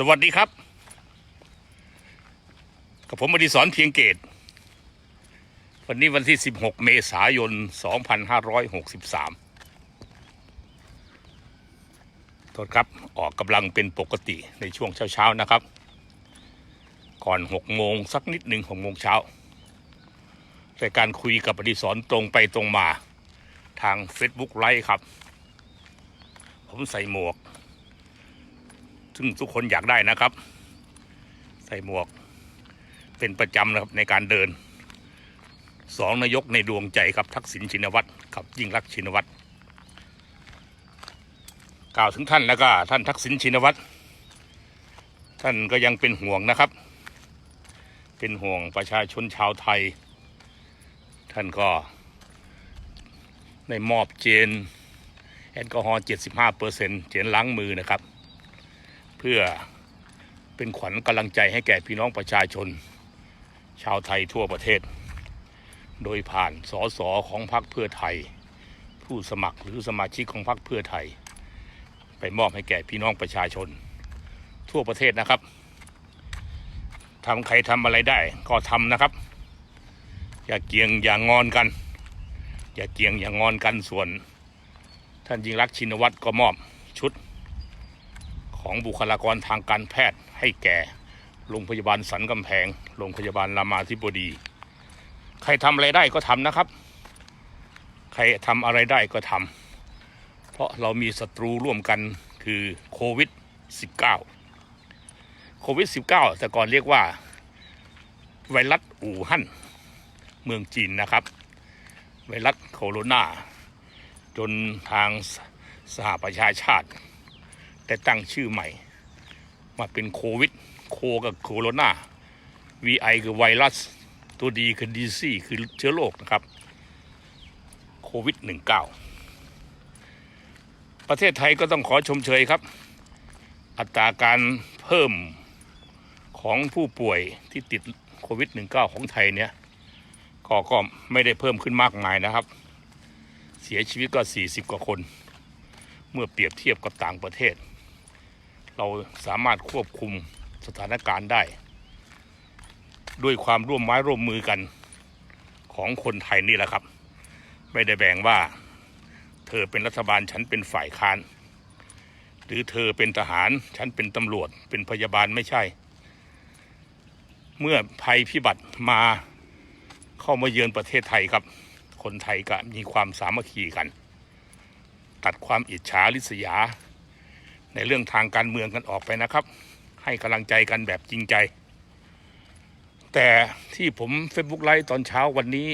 สวัสดีครับ กับผมอดิศรเพียงเกต วันนี้วันที่ 16 เมษายน 2563โทษครับ ออกกำลังเป็นปกติในช่วงเช้า ๆ นะครับ ก่อน 6 โมงสักนิดหนึ่ง6โมงเช้า แต่การคุยกับอดิศรตรงไปตรงมา ทาง Facebook ไลฟ์ครับ ผมใส่หมวก ซึ่งทุกคนอยากได้นะครับ ใส่หมวก เป็นประจำนะครับในการเดินสองนายกในดวงใจครับทักษิณชินวัตรกับยิ่งรักชินวัตรกล่าวถึงท่านแล้วก็ท่านทักษิณชินวัตรท่านก็ยังเป็นห่วงนะครับ เป็นห่วงประชาชนชาวไทย ท่านก็ได้มอบเจน แอลกอฮอล์75เปอร์เซ็นต์เจนล้างมือนะครับ เพื่อเป็นขวัญกำลังใจให้แก่พี่น้องประชาชน ชาวไทยทั่วประเทศ โดยผ่านสสของพรรคเพื่อไทย ผู้สมัครหรือสมาชิกของพรรคเพื่อไทย ไปมอบให้แก่พี่น้องประชาชน ทั่วประเทศนะครับทำใครทำอะไรได้ก็ทำนะครับ อย่าเกียงอย่างงอนกัน อย่าเกียงอย่างงอนกันส่วน ท่านยิ่งรักชินวัตรก็มอบชุด ของบุคลากรทางการแพทย์ให้แก่โรงพยาบาลสันกำแพง โรงพยาบาลรามาธิบดี ใครทำอะไรได้ก็ทำนะครับ ใครทำอะไรได้ก็ทำเพราะเรามีศัตรูร่วมกันคือโควิด -19 โควิด -19 แต่ก่อนเรียกว่า ไวรัสอู่ฮั่นเมืองจีนนะครับ ไวรัสโคโรนาจนทางสหประชาชาติ แต่ตั้งชื่อใหม่ มาเป็นโควิด โคกับโคโรนา VI คือไวรัส ตัวดีคือดีซีคือเชื้อโรคนะครับ โควิด 19 ประเทศไทยก็ต้องขอชมเชยครับ อัตราการเพิ่มของผู้ป่วยที่ติดโควิด 19 ของไทยเนี่ยก็ก็ไม่ได้เพิ่มขึ้นมากมายนะครับ เสียชีวิตก็ 40 กว่าคน เมื่อเปรียบเทียบกับต่างประเทศ เราสามารถควบคุมสถานการณ์ได้ ด้วยความร่วมไม้ร่วมมือกันของคนไทยนี่แหละครับ ไม่ได้แบ่งว่า เธอเป็นรัฐบาลฉันเป็นฝ่ายค้าน หรือเธอเป็นทหารฉันเป็นตำรวจเป็นพยาบาลไม่ใช่ เมื่อภัยพิบัติมาเข้ามาเยือนประเทศไทยครับ คนไทยก็มีความสามัคคีกัน ตัดความอิจฉาริษยา ในเรื่องทางการเมืองกันออกไปนะครับ ให้กำลังใจกันแบบจริงใจ แต่ที่ผมเฟซบุ๊กไลฟ์ตอนเช้าวันนี้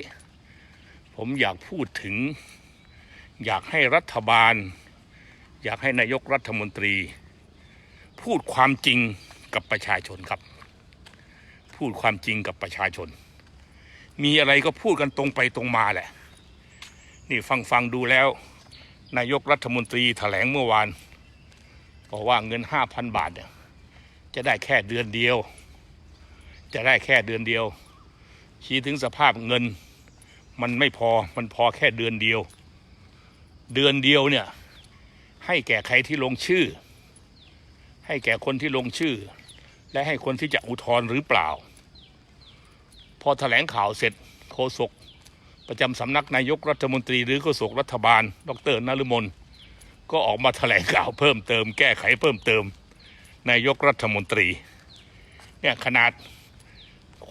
ผมอยากพูดถึง อยากให้รัฐบาล อยากให้นายกรัฐมนตรี พูดความจริงกับประชาชนครับ พูดความจริงกับประชาชน มีอะไรก็พูดกันตรงไปตรงมาแหละ นี่ฟังฟังดูแล้ว นายกรัฐมนตรีแถลงเมื่อวาน บอกว่าเงินห้าพันบาทเนี่ยจะได้แค่เดือนเดียว จะได้แค่เดือนเดียว ชี้ถึงสภาพเงิน มันไม่พอมันพอแค่เดือนเดียว เดือนเดียวเนี่ยให้แก่ใครที่ลงชื่อ ให้แก่คนที่ลงชื่อ และให้คนที่จะอุทธรณ์หรือเปล่า พอแถลงข่าวเสร็จโฆษกประจำสำนักนายกรัฐมนตรีหรือโฆษกรัฐบาล ดรนฤมล ก็ออกมาแถลงข่าวเพิ่มเติม แก้ไขเพิ่มเติม นายกรัฐมนตรี เนี่ยขนาด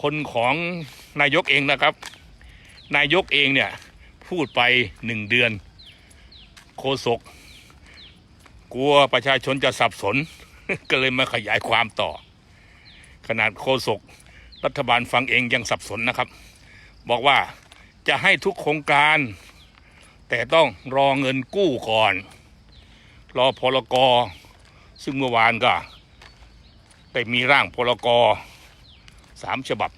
คนของนายกเองนะครับ นายกเองเนี่ยพูดไปหนึ่งเดือนโฆษกกลัวประชาชนจะสับสน ก็เลยมาขยายความต่อ ขนาดโฆษกรัฐบาลฟังเองยังสับสนนะครับ บอกว่าจะให้ทุกโครงการ แต่ต้องรอเงินกู้ก่อน รอพลกรซึ่งเมื่อวานก็ได้มีร่างพลกรสามฉบับ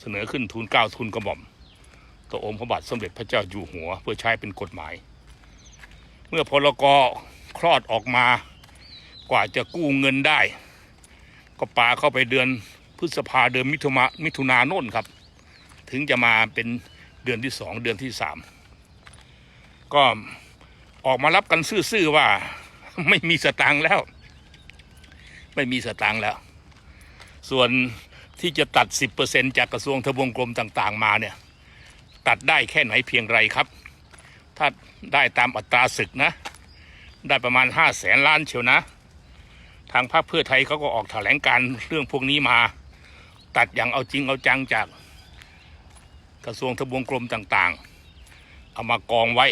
เสนอขึ้นทุนเก้าทุนกระหม่อมต่อองค์พระบาทสมเด็จพระเจ้าอยู่หัว เพื่อใช้เป็นกฎหมาย เมื่อพลกรคลอดออกมากว่าจะกู้เงินได้ ก็ปาเข้าไปเดือนพฤษภาเดือนมิถุนามิถุนาโน่นครับ ถึงจะมาเป็นเดือนที่สองเดือนที่สามก็ ออกมารับกันซื่อๆว่า ไม่มีสตางค์แล้ว ไม่มีสตางค์แล้ว ส่วนที่จะตัด 10%จากกระทรวงทบวงกรมต่างๆ มาเนี่ย ตัดได้แค่ไหนเพียงไรครับ ถ้าได้ตามอัตราศึกนะ ได้ประมาณ 5 0 0แสนล้านเชียวนะ ทางพรรคเพื่อไทยเขาก็ออกแถลงการเรื่องพวกนี้มา ตัดอย่างเอาจริงเอาจังจากกระทรวงทบวงกรมต่างๆ เอามากองไว้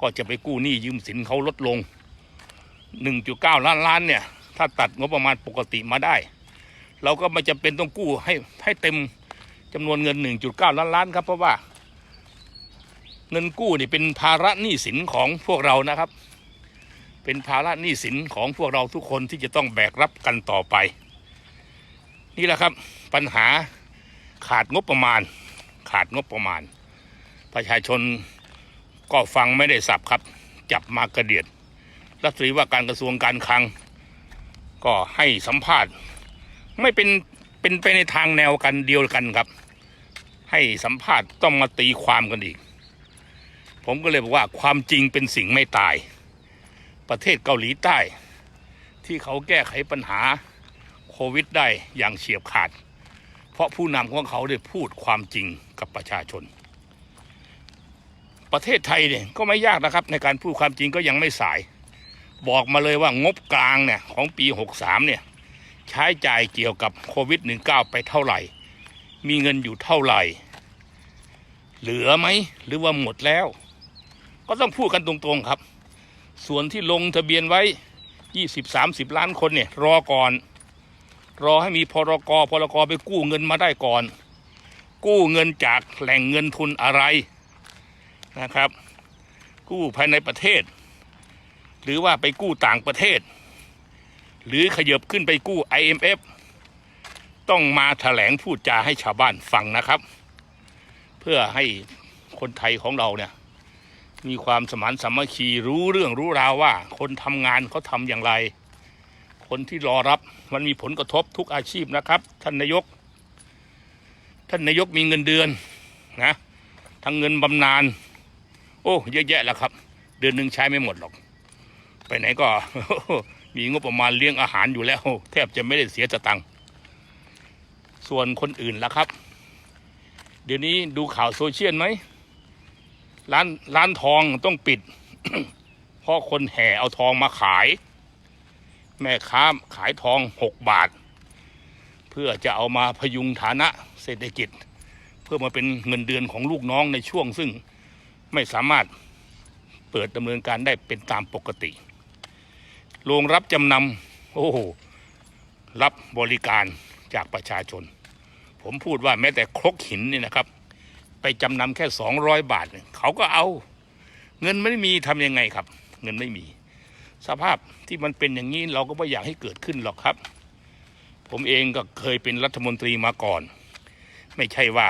ก็จะไปกู้หนี้ยืมสินเขาลดลง 1.9 ล้านล้านเนี่ย ถ้าตัดงบประมาณปกติมาได้ เราก็ไม่จำเป็นต้องกู้ให้ให้เต็มจำนวนเงิน 1.9 ล้านล้านครับ เพราะว่า เงินกู้นี่เป็นภาระหนี้สินของพวกเรานะครับ เป็นภาระหนี้สินของพวกเราทุกคนที่จะต้องแบกรับกันต่อไป นี่แหละครับปัญหาขาดงบประมาณ ขาดงบประมาณ ประชาชน ก็ฟังไม่ได้สับครับ จับมากระเดียดรัฐมนตรีว่าการกระทรวงการคลัง ก็ให้สัมภาษณ์ ไม่เป็นเป็นไปในทางแนวกันเดียวกันครับ ให้สัมภาษณ์ต้องมาตีความกันอีก ผมก็เลยบอกว่าความจริงเป็นสิ่งไม่ตาย ประเทศเกาหลีใต้ ที่เขาแก้ไขปัญหาโควิดได้อย่างเฉียบขาด เพราะผู้นำของเขาได้พูดความจริงกับประชาชน ประเทศไทยเนี่ยก็ไม่ยากนะครับ ในการพูดความจริงก็ยังไม่สาย บอกมาเลยว่างบกลางเนี่ยของปี 63 เนี่ย ใช้จ่ายเกี่ยวกับโควิด -19 ไปเท่าไหร่ มีเงินอยู่เท่าไหร่ เหลือไหมหรือว่าหมดแล้ว ก็ต้องพูดกันตรงๆครับ ส่วนที่ลงทะเบียนไว้ 20-30 ล้านคนเนี่ยรอก่อน รอให้มีพรกพรกไปกู้เงินมาได้ก่อน กู้เงินจากแหล่งเงินทุนอะไร นะครับ กู้ภายในประเทศ หรือว่าไปกู้ต่างประเทศ หรือขยบขึ้นไปกู้ IMF ต้องมาแถลงพูดจาให้ชาวบ้านฟังนะครับ เพื่อให้คนไทยของเราเนี่ยมีความสมานสามัคคีรู้เรื่องรู้ราวว่า คนทำงานเขาทำอย่างไร คนที่รอรับมันมีผลกระทบทุกอาชีพนะครับ ท่านนายก ท่านนายกมีเงินเดือนนะทั้งเงินบำนาญ โอ้เยอะแยะแล้วครับ เดือนหนึ่งใช้ไม่หมดหรอก ไปไหนก็มีงบประมาณเลี้ยงอาหารอยู่แล้ว แทบจะไม่ได้เสียตังค์ส่วนคนอื่นล่ะครับ เดี๋ยวนี้ดูข่าวโซเชียลไหมร้านร้านทองต้องปิด เพราะคนแห่เอาทองมาขาย แม่ค้าขายทองหกบาท เพื่อจะเอามาพยุงฐานะเศรษฐกิจ เพื่อมาเป็นเงินเดือนของลูกน้องในช่วงซึ่ง ไม่สามารถเปิดดำเนินการได้เป็นตามปกติโรงรับจำนำโอ้โหรับบริการจากประชาชน ผมพูดว่าแม้แต่ครกหินนี่นะครับ ไปจำนำแค่สองร้อยบาท เขาก็เอา เงินไม่มีทำยังไงครับ เงินไม่มี สภาพที่มันเป็นอย่างนี้เราก็ไม่อยากให้เกิดขึ้นหรอกครับ ผมเองก็เคยเป็นรัฐมนตรีมาก่อน ไม่ใช่ว่า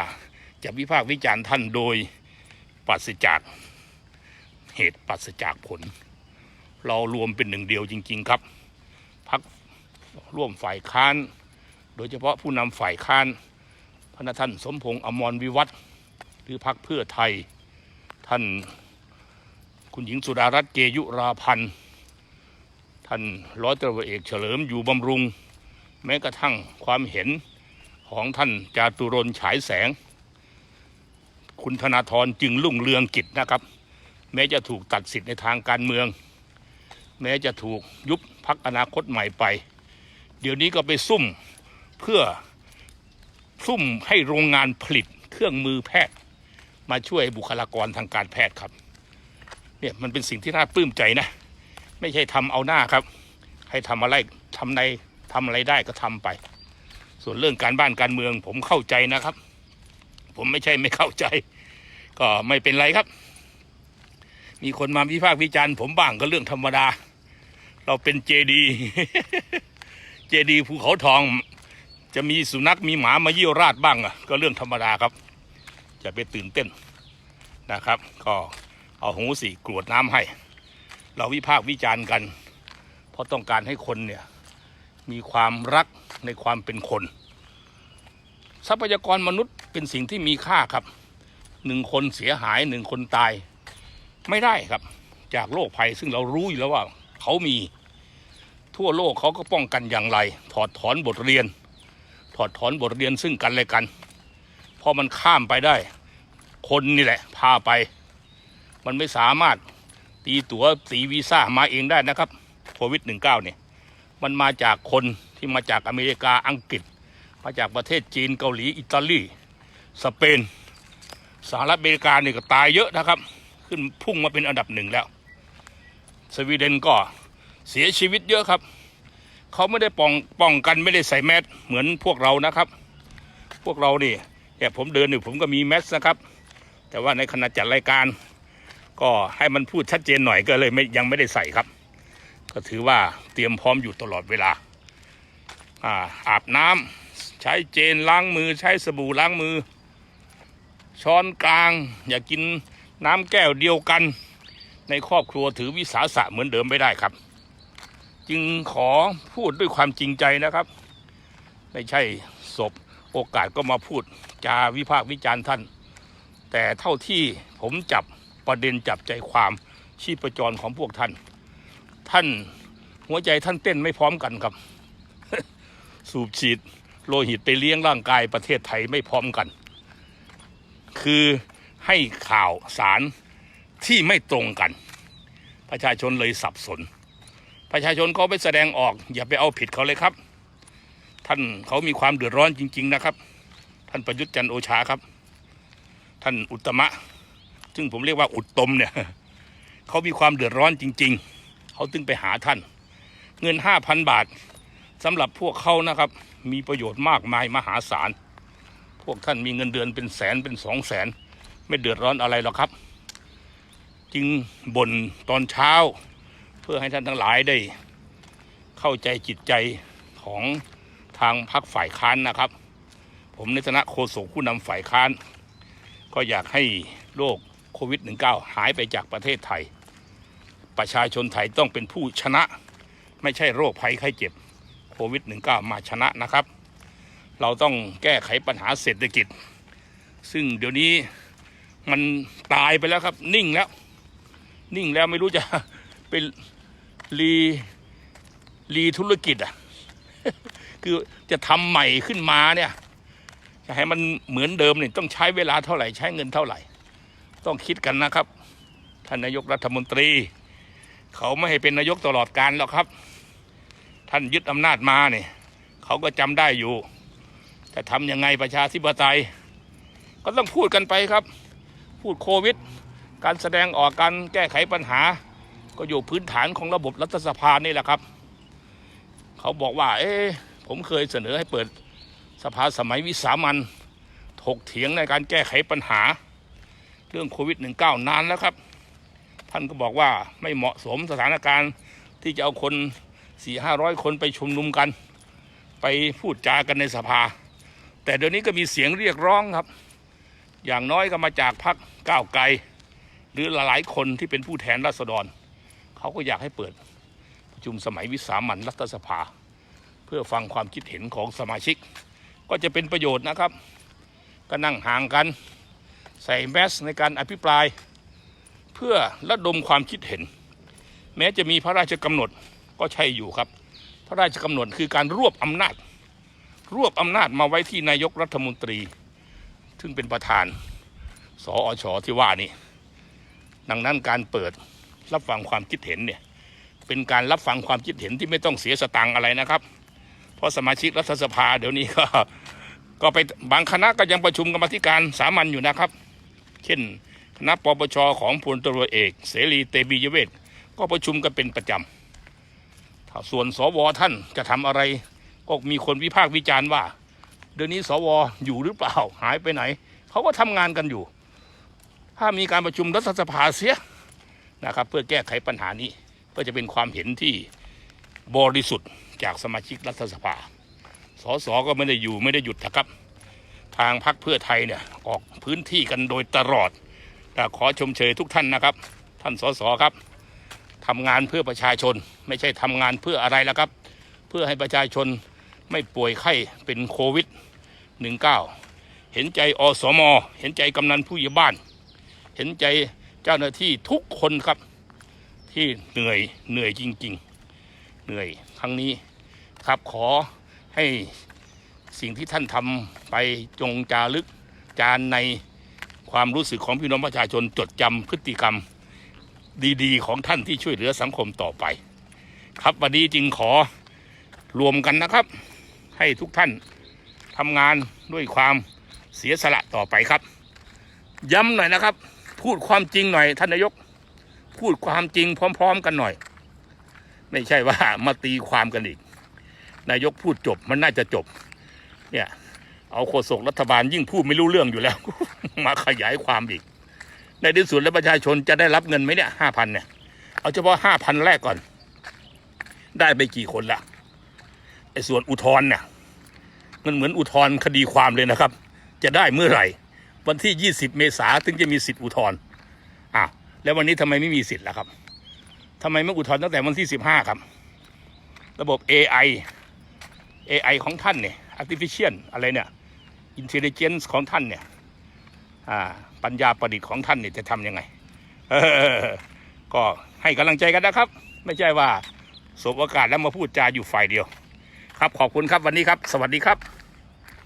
จะวิพากษ์วิจารณ์ท่านโดย ปราศจากเหตุปราศจากผล เรารวมเป็นหนึ่งเดียวจริง ๆ ครับพักร่วมฝ่ายค้าน โดยเฉพาะผู้นำฝ่ายค้านพระท่านสมพงษ์อมรวิวัฒหรือพักเพื่อไทย ท่านคุณหญิงสุดารัตน์เกยุราพันธ์ท่านร้อยตรวเอกเฉลิมอยู่บำรุง แม้กระทั่งความเห็นของท่านจาตุรนต์ฉายแสง คุณธนาธรจึงรุ่งเรืองกิจนะครับ แม้จะถูกตัดสิทธิ์ในทางการเมือง แม้จะถูกยุบพักอนาคตใหม่ไป เดี๋ยวนี้ก็ไปซุ่มเพื่อซุ่มให้โรงงานผลิตเครื่องมือแพทย์ มาช่วยบุคลากรทางการแพทย์ครับเนี่ยมันเป็นสิ่งที่น่าปลื้มใจนะ ไม่ใช่ทำเอาหน้าครับ ให้ทำอะไรทำในทำอะไรได้ก็ทำไป ส่วนเรื่องการบ้านการเมืองผมเข้าใจนะครับ ผมไม่ใช่ไม่เข้าใจ ก็ไม่เป็นไรครับ มีคนมาวิพากษ์วิจารณ์ผมบ้างก็เรื่องธรรมดา เราเป็นเจดี เจดีภูเขาทอง จะมีสุนัขมีหมามาเยี่ยวราดบ้างอะ ก็เรื่องธรรมดาครับ จะไปตื่นเต้นนะครับ ก็เอาหูสีกรวดน้ำให้ เราวิพากษ์วิจารณ์กัน เพราะต้องการให้คนเนี่ย มีความรักในความเป็นคน ทรัพยากรมนุษย์เป็นสิ่งที่มีค่าครับ หนึ่งคนเสียหายหนึ่งคนตาย ไม่ได้ครับ จากโรคภัยซึ่งเรารู้อยู่แล้วว่า เขามีทั่วโลกเขาก็ป้องกันอย่างไร ถอดถอนบทเรียน ถอดถอนบทเรียนซึ่งกันและกันเพราะมันข้ามไปได้ คนนี่แหละ พาไป มันไม่สามารถตีตัว๋วตีวีซ่ามาเองได้นะครับโควิด -19 เนี่ยมันมาจากคนที่มาจากอเมริกาอังกฤษ มาจากประเทศจีนเกาหลี อิตาลี สเปน สหรัฐอเมริกาเนี่ยก็ตายเยอะนะครับ ขึ้นพุ่งมาเป็นอันดับหนึ่งแล้ว สวีเดนก็เสียชีวิตเยอะครับ เขาไม่ได้ป้องป้องกันไม่ได้ใส่แมสเหมือนพวกเรานะครับ พวกเรานี่เนี่ยผมเดินอยู่ผมก็มีแมสนะครับ แต่ว่าในขณะจัดรายการ ก็ให้มันพูดชัดเจนหน่อยก็เลยไม่ยังไม่ได้ใส่ครับ ก็ถือว่าเตรียมพร้อมอยู่ตลอดเวลาอาอาบน้ำใช้เจนล้างมือใช้สบู่ล้างมือ ช้อนกลาง อย่ากินน้ำแก้วเดียวกัน ในครอบครัวถือวิสาสะเหมือนเดิมไม่ได้ครับ จึงขอพูดด้วยความจริงใจนะครับ ไม่ใช่ศพโอกาสก็มาพูดจาวิพากษ์วิจารณ์ท่าน แต่เท่าที่ผมจับประเด็นจับใจความชีพจรของพวกท่าน ท่านหัวใจท่านเต้นไม่พร้อมกันครับ สูบฉีดโลหิตไปเลี้ยงร่างกายประเทศไทยไม่พร้อมกัน คือให้ข่าวสารที่ไม่ตรงกัน ประชาชนเลยสับสน ประชาชนเขาไปแสดงออก อย่าไปเอาผิดเขาเลยครับ ท่านเขามีความเดือดร้อนจริง ๆนะครับ ท่านประยุทธ์จันโอชาครับ ท่านอุตมะ ซึ่งผมเรียกว่าอุตตมเนี่ยเขามีความเดือดร้อนจริง ๆ เขาจึงไปหาท่าน เงินห้าพันบาทสำหรับพวกเขานะครับ มีประโยชน์มากมายมหาศาล พวกท่านมีเงินเดือนเป็นแสนเป็นสองแสน ไม่เดือดร้อนอะไรหรอกครับ จึงบ่นตอนเช้า เพื่อให้ท่านทั้งหลายได้ เข้าใจจิตใจของทางพรรคฝ่ายค้านนะครับ ผมในฐานะโฆษกผู้นำฝ่ายค้าน ก็อยากให้โรคโควิด -19 หายไปจากประเทศไทย ประชาชนไทยต้องเป็นผู้ชนะ ไม่ใช่โรคภัยไข้เจ็บโควิด -19 มาชนะนะครับ เราต้องแก้ไขปัญหาเศรษฐกิจ ซึ่งเดี๋ยวนี้มันตายไปแล้วครับ นิ่งแล้ว นิ่งแล้วไม่รู้จะเป็นรีรีธุรกิจอะคือจะทำใหม่ขึ้นมาเนี่ยจะให้มันเหมือนเดิมเนี่ยต้องใช้เวลาเท่าไหร่ใช้เงินเท่าไหร่ ต้องคิดกันนะครับท่านนายกรัฐมนตรี เขาไม่ให้เป็นนายกตลอดการหรอกครับ ท่านยึดอำนาจมาเนี่ยเขาก็จำได้อยู่ แต่ทำยังไงประชาธิปไตย ก็ต้องพูดกันไปครับ พูดโควิด การแสดงออกการแก้ไขปัญหา ก็อยู่พื้นฐานของระบบรัฐสภานี่แหละครับ เขาบอกว่า เอ๊ผมเคยเสนอให้เปิดสภาสมัยวิสามันถกเถียงในการแก้ไขปัญหา เรื่องโควิด -19 นานแล้วครับ ท่านก็บอกว่าไม่เหมาะสมสถานการณ์ที่จะเอาคนสี่ห้าร้อยคนไปชุมนุมกัน ไปพูดจากันในสภา แต่เดี๋ยวนี้ก็มีเสียงเรียกร้องครับ อย่างน้อยก็มาจากพรรคก้าวไกล หรือหลายๆคนที่เป็นผู้แทนราษฎร เขาก็อยากให้เปิดประชุมสมัยวิสามันรัฐสภา เพื่อฟังความคิดเห็นของสมาชิก ก็จะเป็นประโยชน์นะครับ ก็นั่งห่างกัน ใส่แมสในการอภิปราย เพื่อระดมความคิดเห็น แม้จะมีพระราชกำหนดก็ใช่อยู่ครับ พระราชกำหนดคือการรวบอำนาจ รวบอำนาจมาไว้ที่นายกรัฐมนตรี ซึ่งเป็นประธาน สออชที่ว่านี่ ดังนั้นการเปิดรับฟังความคิดเห็นเนี่ย เป็นการรับฟังความคิดเห็นที่ไม่ต้องเสียสตังอะไรนะครับ เพราะสมาชิกรัฐสภาเดี๋ยวนี้ก็ ก็ไปบางคณะก็ยังประชุมกรรมธิการสามัญอยู่นะครับ เช่น คณะปปชของพลตรวจเอก เสรีเตมียเวทก็ประชุมกันเป็นประจำส่วนสวท่านจะทำอะไร ก็มีคนวิพากษ์วิจารณ์ว่า เดี๋ยวนี้สวอยู่หรือเปล่าหายไปไหน เขาก็ทำงานกันอยู่ ถ้ามีการประชุมรัฐสภาเสียนะครับ เพื่อแก้ไขปัญหานี้ก็จะเป็นความเห็นที่บริสุทธิ์จากสมาชิกรัฐสภา สสก็ไม่ได้อยู่ไม่ได้หยุดนะครับ ทางพรรคเพื่อไทยเนี่ยออกพื้นที่กันโดยตลอดแต่ขอชมเชยทุกท่านนะครับ ท่านสสครับทำงานเพื่อประชาชน ไม่ใช่ทำงานเพื่ออะไรแล้วครับ เพื่อให้ประชาชน ไม่ป่วยไข้เป็นโควิด -19 เห็นใจอสม เห็นใจกำนันผู้ใหญ่บ้าน เห็นใจเจ้าหน้าที่ทุกคนครับที่เหนื่อยเหนื่อยจริง ๆ เหนื่อยครั้งนี้ครับขอให้สิ่งที่ท่านทำไปจงจารึกจานในความรู้สึกของพี่น้องประชาชนจดจำพฤติกรรมดีๆ ของท่านที่ช่วยเหลือสังคมต่อไป ครับวันนี้จึงขอรวมกันนะครับ ให้ทุกท่านทำงานด้วยความเสียสละต่อไปครับ ย้ำหน่อยนะครับ พูดความจริงหน่อยท่านนายก พูดความจริงพร้อม ๆ กันหน่อย ไม่ใช่ว่ามาตีความกันอีก นายกพูดจบมันน่าจะจบ เนี่ยเอาโฆษกรัฐบาลยิ่งพูดไม่รู้เรื่องอยู่แล้ว มาขยายความอีก ในที่สุดแล้วประชาชนจะได้รับเงินไหมเนี่ยห้าพันเนี่ย เอาเฉพาะห้าพันแรกก่อน ได้ไปกี่คนละ ไอ้ส่วนอุทธรณ์เนี่ยมันเหมือนอุทธรณ์คดีความเลยนะครับ จะได้เมื่อไหร่ วันที่ 20 เมษาถึงจะมีสิทธิอุทธรณ์อ้าแล้ววันนี้ทำไมไม่มีสิทธิ์ล่ะครับทำไมไม่อุทธรณ์ตั้งแต่วันที่ 15 ครับ ระบบ AI AI ของท่านเนี่ย artificial อะไรเนี่ย intelligence ของท่านเนี่ยอ่าปัญญาประดิษฐ์ของท่านเนี่ยจะทำยังไง ก็ให้กำลังใจกันนะครับ ไม่ใช่ว่าสบโอกาสแล้วมาพูดจาอยู่ฝ่ายเดียว ครับขอบคุณครับวันนี้ครับ สวัสดีครับ